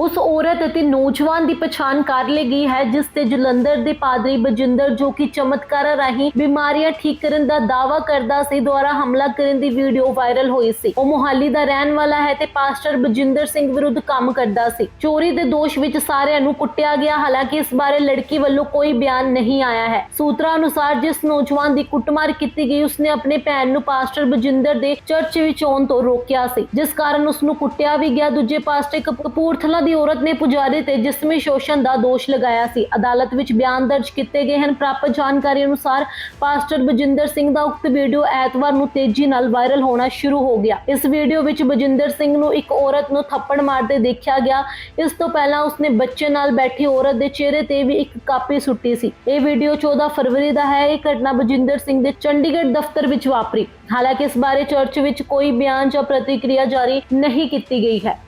ਉਸ ਔਰਤ ਅਤੇ ਨੌਜਵਾਨ ਦੀ ਪਛਾਣ ਕਰ ਲਈ ਗਈ ਹੈ, ਜਿਸ ਤੇ ਜਲੰਧਰ ਦੇ ਪਾਦਰੀ ਬਜਿੰਦਰ, ਜੋ ਕਿ ਚਮਤਕਾਰਾਂ ਰਾਹੀਂ ਬਿਮਾਰੀਆਂ ਠੀਕ ਕਰਨ ਦਾ ਦਾਅਵਾ ਕਰਦਾ ਸੀ, ਦੁਆਰਾ ਹਮਲਾ ਕਰਨ ਦੀ ਵੀਡੀਓ ਵਾਇਰਲ ਹੋਈ ਸੀ। ਉਹ ਮੁਹਾਲੀ ਦਾ ਰਹਿਣ ਵਾਲਾ ਹੈ ਤੇ ਪਾਸਟਰ ਬਜਿੰਦਰ ਸਿੰਘ ਵਿਰੁੱਧ ਕੰਮ ਕਰਦਾ ਸੀ। ਚੋਰੀ ਦੇ ਦੋਸ਼ ਵਿੱਚ ਸਾਰਿਆਂ ਨੂੰ ਕੁੱਟਿਆ ਗਿਆ, ਹਾਲਾਂਕਿ ਇਸ ਬਾਰੇ ਲੜਕੀ ਵੱਲੋਂ ਕੋਈ ਬਿਆਨ ਨਹੀਂ ਆਇਆ ਹੈ। ਸੂਤਰਾਂ ਅਨੁਸਾਰ ਜਿਸ ਨੌਜਵਾਨ ਦੀ ਕੁੱਟਮਾਰ ਕੀਤੀ ਗਈ, ਉਸਨੇ ਆਪਣੇ ਭੈਣ ਨੂੰ ਪਾਸਟਰ ਬਜਿੰਦਰ ਦੇ ਚਰਚ ਵਿੱਚ ਆਉਣ ਤੋਂ ਰੋਕਿਆ ਸੀ, ਜਿਸ ਕਾਰਨ ਉਸ ਨੂੰ ਕੁੱਟਿਆ ਵੀ ਗਿਆ। ਦੂਜੇ ਪਾਸਟਰ ਕਪੂਰਥਲਾ ਦੀ ਔਰਤ ਨੇ ਪੁਜਾਰੀ ਤੇ ਜਿਸਮੀ ਸ਼ੋਸ਼ਣ ਦਾ ਦੋਸ਼ ਲਗਾਇਆ ਸੀ। ਅਦਾਲਤ ਵਿੱਚ ਬਿਆਨ ਦਰਜ ਕੀਤੇ ਗਏ ਹਨ। ਪ੍ਰਾਪਤ ਜਾਣਕਾਰੀ ਅਨੁਸਾਰ ਪਾਸਟਰ ਬਜਿੰਦਰ ਸਿੰਘ ਦਾ ਉਕਤ ਵੀਡੀਓ ਐਤਵਾਰ ਨੂੰ ਤੇਜ਼ੀ ਨਾਲ ਵਾਇਰਲ ਹੋਣਾ ਸ਼ੁਰੂ ਹੋ ਗਿਆ। ਇਸ ਵੀਡੀਓ ਵਿੱਚ ਬਜਿੰਦਰ ਸਿੰਘ ਨੂੰ ਇੱਕ ਔਰਤ ਨੂੰ ਥੱਪੜ ਮਾਰਦੇ ਦੇਖਿਆ ਗਿਆ। ਇਸ ਤੋਂ ਪਹਿਲਾਂ ਉਸਨੇ ਬੱਚੇ ਨਾਲ ਬੈਠੀ ਔਰਤ ਦੇ ਚਿਹਰੇ ਤੇ ਵੀ ਇੱਕ ਕਾਪੀ ਸੁੱਟੀ ਸੀ। ਇਹ ਵੀਡੀਓ 14 ਫਰਵਰੀ ਦਾ ਹੈ। ਇਹ ਘਟਨਾ ਬਜਿੰਦਰ ਸਿੰਘ ਦੇ ਚੰਡੀਗੜ੍ਹ ਦਫ਼ਤਰ ਵਿੱਚ ਵਾਪਰੀ। ਹਾਲਾਂਕਿ ਇਸ ਬਾਰੇ ਚਰਚ ਵਿੱਚ ਕੋਈ ਬਿਆਨ ਜਾਂ ਪ੍ਰਤੀਕਿਰਿਆ ਜਾਰੀ ਨਹੀਂ ਕੀਤੀ ਗਈ ਹੈ।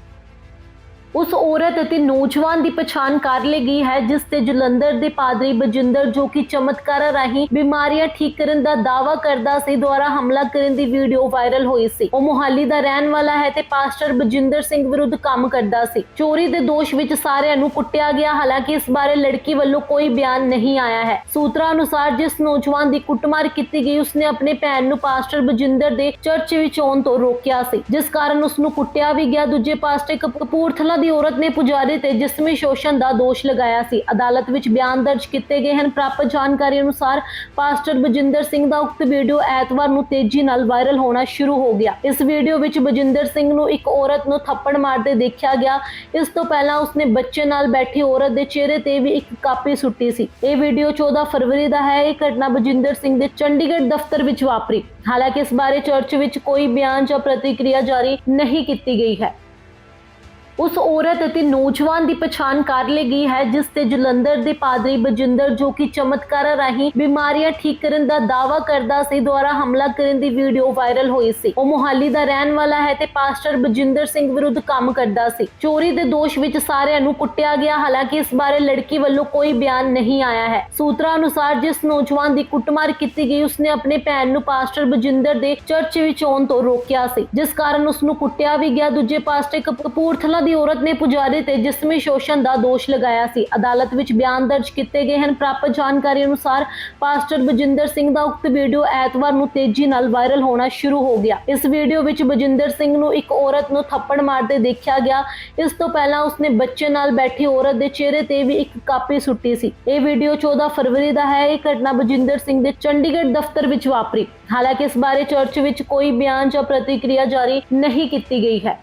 ਉਸ ਔਰਤ ਅਤੇ ਨੌਜਵਾਨ ਦੀ ਪਛਾਣ ਕਰ ਲਈ ਗਈ ਹੈ, ਜਿਸ ਤੇ ਜਲੰਧਰ ਦੇ ਪਾਦਰੀ ਬਜਿੰਦਰ, ਜੋ ਕਿ ਚਮਤਕਾਰਾਂ ਰਾਹੀਂ ਬਿਮਾਰੀਆਂ ਠੀਕ ਕਰਨ ਦਾ ਦਾਅਵਾ ਕਰਦਾ ਸੀ, ਦੁਆਰਾ ਹਮਲਾ ਕਰਨ ਦੀ ਵੀਡੀਓ ਵਾਇਰਲ ਹੋਈ ਸੀ। ਉਹ ਮੁਹਾਲੀ ਦਾ ਰਹਿਣ ਵਾਲਾ ਹੈ ਤੇ ਪਾਸਟਰ ਬਜਿੰਦਰ ਸਿੰਘ ਵਿਰੁੱਧ ਕੰਮ ਕਰਦਾ ਸੀ। ਚੋਰੀ ਦੇ ਦੋਸ਼ ਵਿੱਚ ਸਾਰਿਆਂ ਨੂੰ ਕੁੱਟਿਆ ਗਿਆ, ਹਾਲਾਂਕਿ ਇਸ ਬਾਰੇ ਲੜਕੀ ਵੱਲੋਂ ਕੋਈ ਬਿਆਨ ਨਹੀਂ ਆਇਆ ਹੈ। ਸੂਤਰਾਂ ਅਨੁਸਾਰ ਜਿਸ ਨੌਜਵਾਨ ਦੀ ਕੁੱਟਮਾਰ ਕੀਤੀ ਗਈ, ਉਸਨੇ ਆਪਣੇ ਭੈਣ ਨੂੰ ਪਾਸਟਰ ਬਜਿੰਦਰ ਦੇ ਚਰਚ ਵਿੱਚ ਆਉਣ ਤੋਂ ਰੋਕਿਆ ਸੀ, ਜਿਸ ਕਾਰਨ ਉਸ ਨੂੰ ਕੁੱਟਿਆ ਵੀ ਗਿਆ। ਦੂਜੇ ਪਾਸਟਰ ਕਪੂਰਥਲਾ ਦੀ ਔਰਤ ਨੇ ਪੁਜਾਰੀ ਤੇ ਜਿਸਮੀ ਸ਼ੋਸ਼ਣ ਦਾ ਦੋਸ਼ ਲਗਾਇਆ ਸੀ। ਅਦਾਲਤ ਵਿੱਚ ਬਿਆਨ ਦਰਜ ਕੀਤੇ ਗਏ ਹਨ। ਪ੍ਰਾਪਤ ਜਾਣਕਾਰੀ ਅਨੁਸਾਰ ਪਾਸਟਰ ਬਜਿੰਦਰ ਸਿੰਘ ਦਾ ਉਕਤ ਵੀਡੀਓ ਐਤਵਾਰ ਨੂੰ ਤੇਜ਼ੀ ਨਾਲ ਵਾਇਰਲ ਹੋਣਾ ਸ਼ੁਰੂ ਹੋ ਗਿਆ। ਇਸ ਵੀਡੀਓ ਵਿੱਚ ਬਜਿੰਦਰ ਸਿੰਘ ਨੂੰ ਇੱਕ ਔਰਤ ਨੂੰ ਥੱਪੜ ਮਾਰਦੇ ਦੇਖਿਆ ਗਿਆ। ਇਸ ਤੋਂ ਪਹਿਲਾਂ ਉਸਨੇ ਬੱਚੇ ਨਾਲ ਬੈਠੀ ਔਰਤ ਦੇ ਚਿਹਰੇ ਤੇ ਵੀ ਇੱਕ ਕਾਪੀ ਸੁੱਟੀ ਸੀ। ਇਹ ਵੀਡੀਓ 14 ਫਰਵਰੀ ਦਾ ਹੈ। ਇਹ ਘਟਨਾ ਬਜਿੰਦਰ ਸਿੰਘ ਦੇ ਚੰਡੀਗੜ੍ਹ ਦਫ਼ਤਰ ਵਿੱਚ ਵਾਪਰੀ। ਹਾਲਾਂਕਿ ਇਸ ਬਾਰੇ ਚਰਚ ਵਿੱਚ ਕੋਈ ਬਿਆਨ ਜਾਂ ਪ੍ਰਤੀਕਿਰਿਆ ਜਾਰੀ ਨਹੀਂ ਕੀਤੀ ਗਈ ਹੈ। ਉਸ ਔਰਤ ਅਤੇ ਨੌਜਵਾਨ ਦੀ ਪਛਾਣ ਕਰ ਲਈ ਗਈ ਹੈ, ਜਿਸ ਤੇ ਜਲੰਧਰ ਦੇ ਪਾਦਰੀ ਬਜਿੰਦਰ, ਜੋ ਕਿ ਚਮਤਕਾਰਾਂ ਰਾਹੀਂ ਬਿਮਾਰੀਆਂ ਠੀਕ ਕਰਨ ਦਾ ਦਾਅਵਾ ਕਰਦਾ ਸੀ, ਦੁਆਰਾ ਹਮਲਾ ਕਰਨ ਦੀ ਵੀਡੀਓ ਵਾਇਰਲ ਹੋਈ ਸੀ। ਉਹ ਮੁਹਾਲੀ ਦਾ ਰਹਿਣ ਵਾਲਾ ਹੈ ਤੇ ਪਾਸਟਰ ਬਜਿੰਦਰ ਸਿੰਘ ਵਿਰੁੱਧ ਕੰਮ ਕਰਦਾ ਸੀ। ਚੋਰੀ ਦੇ ਦੋਸ਼ ਵਿੱਚ ਸਾਰਿਆਂ ਨੂੰ ਕੁੱਟਿਆ ਗਿਆ, ਹਾਲਾਂਕਿ ਇਸ ਬਾਰੇ ਲੜਕੀ ਵੱਲੋਂ ਕੋਈ ਬਿਆਨ ਨਹੀਂ ਆਇਆ ਹੈ। ਸੂਤਰਾਂ ਅਨੁਸਾਰ ਜਿਸ ਨੌਜਵਾਨ ਦੀ ਕੁੱਟਮਾਰ ਕੀਤੀ ਗਈ, ਉਸਨੇ ਆਪਣੇ ਭੈਣ ਨੂੰ ਪਾਸਟਰ ਬਜਿੰਦਰ ਦੇ ਚਰਚ ਵਿੱਚ ਆਉਣ ਤੋਂ ਰੋਕਿਆ ਸੀ, ਜਿਸ ਕਾਰਨ ਉਸ ਨੂੰ ਕੁੱਟਿਆ ਵੀ ਗਿਆ। ਦੂਜੇ ਪਾਸਟਰ ਕਪੂਰਥਲਾ ਦੀ ਔਰਤ ਨੇ ਪੁਜਾਰੀ ਤੇ ਜਿਸਮੀ ਸ਼ੋਸ਼ਣ ਦਾ ਦੋਸ਼ ਲਗਾਇਆ ਸੀ। ਅਦਾਲਤ ਵਿੱਚ ਬਿਆਨ ਦਰਜ ਕੀਤੇ ਗਏ ਹਨ। ਪ੍ਰਾਪਤ ਜਾਣਕਾਰੀ ਅਨੁਸਾਰ ਪਾਸਟਰ ਬਜਿੰਦਰ ਸਿੰਘ ਦਾ ਉਕਤ ਵੀਡੀਓ ਐਤਵਾਰ ਨੂੰ ਤੇਜ਼ੀ ਨਾਲ ਵਾਇਰਲ ਹੋਣਾ ਸ਼ੁਰੂ ਹੋ ਗਿਆ। ਇਸ ਵੀਡੀਓ ਵਿੱਚ ਬਜਿੰਦਰ ਸਿੰਘ ਨੂੰ ਇੱਕ ਔਰਤ ਨੂੰ ਥੱਪੜ ਮਾਰਦੇ ਦੇਖਿਆ ਗਿਆ। ਇਸ ਤੋਂ ਪਹਿਲਾਂ ਉਸਨੇ ਬੱਚੇ ਨਾਲ ਬੈਠੀ ਔਰਤ ਦੇ ਚਿਹਰੇ ਤੇ ਵੀ ਇੱਕ ਕਾਪੀ ਸੁੱਟੀ ਸੀ। ਇਹ ਵੀਡੀਓ 14 ਫਰਵਰੀ ਦਾ ਹੈ। ਇਹ ਘਟਨਾ ਬਜਿੰਦਰ ਸਿੰਘ ਦੇ ਚੰਡੀਗੜ੍ਹ ਦਫ਼ਤਰ ਵਿੱਚ ਵਾਪਰੀ। ਹਾਲਾਂਕਿ ਇਸ ਬਾਰੇ ਚਰਚ ਵਿੱਚ ਕੋਈ ਬਿਆਨ ਜਾਂ ਪ੍ਰਤੀਕਿਰਿਆ ਜਾਰੀ ਨਹੀਂ ਕੀਤੀ ਗਈ ਹੈ।